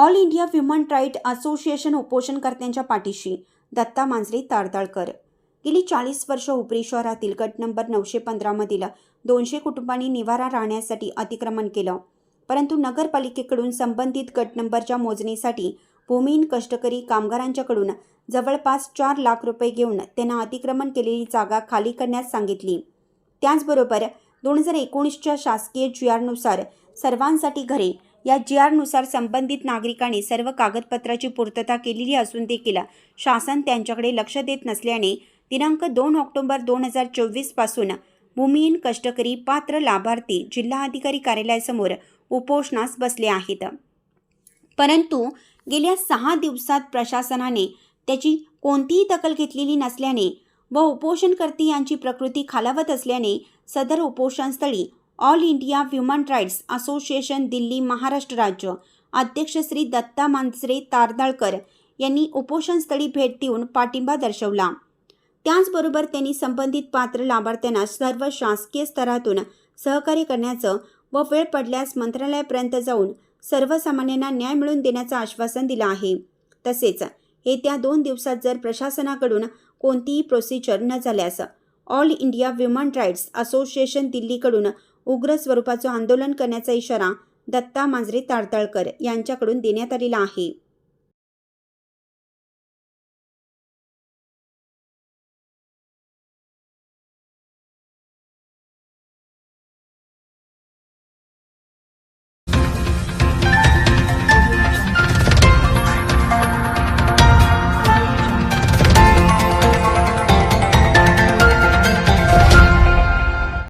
All India human right association उपोषणकर्त्यांच्या पाठीशी दत्ता मांजरे तारदाळकर गेली चाळीस वर्ष उपरी शहरातील गट नंबर नऊशे पंधरामधील दोनशे कुटुंबांनी निवारा राहण्यासाठी अतिक्रमण केलं. परंतु नगरपालिकेकडून संबंधित गट नंबरच्या मोजणीसाठी भूमिहीन कष्टकरी कामगारांच्याकडून जवळपास चार लाख रुपये घेऊन त्यांना अतिक्रमण केलेली जागा खाली करण्यास सांगितली. त्याचबरोबर दोन हजार एकोणीसच्या शासकीय जी आरनुसार सर्वांसाठी घरे या जी आरनुसार संबंधित नागरिकांनी सर्व कागदपत्राची पूर्तता केलेली असून देखील शासन त्यांच्याकडे लक्ष देत नसल्याने दिनांक दोन ऑक्टोबर दोन हजार चोवीसपासून भूमिहीन कष्टकरी पात्र लाभार्थी जिल्हाधिकारी कार्यालयासमोर उपोषणास बसले आहेत. परंतु गेल्या सहा दिवसात प्रशासनाने त्याची कोणतीही दखल घेतलेली नसल्याने व उपोषणकर्ती यांची प्रकृती खालावत असल्याने सदर उपोषणस्थळी all India human rights association Delhi Maharashtra राज्य. अध्यक्ष श्री दत्ता मांजरे तारदाळकर यांनी उपोषणस्थळी भेट देऊन पाठिंबा दर्शवला. त्याचबरोबर त्यांनी संबंधित पात्र लाभार्थ्यांना सर्व शासकीय स्तरातून सहकार्य करण्याचं व वेळ पडल्यास मंत्रालयापर्यंत जाऊन सर्वसामान्यांना न्याय मिळवून देण्याचं आश्वासन दिलं आहे. तसेच येत्या दोन दिवसात जर प्रशासनाकडून कोणतीही प्रोसिजर न झाल्यास all India human rights association दिल्लीकडून उग्र स्वरूपाचं आंदोलन करण्याचा इशारा दत्ता मांजरे ताडतळकर यांच्याकडून देण्यात आलेला आहे.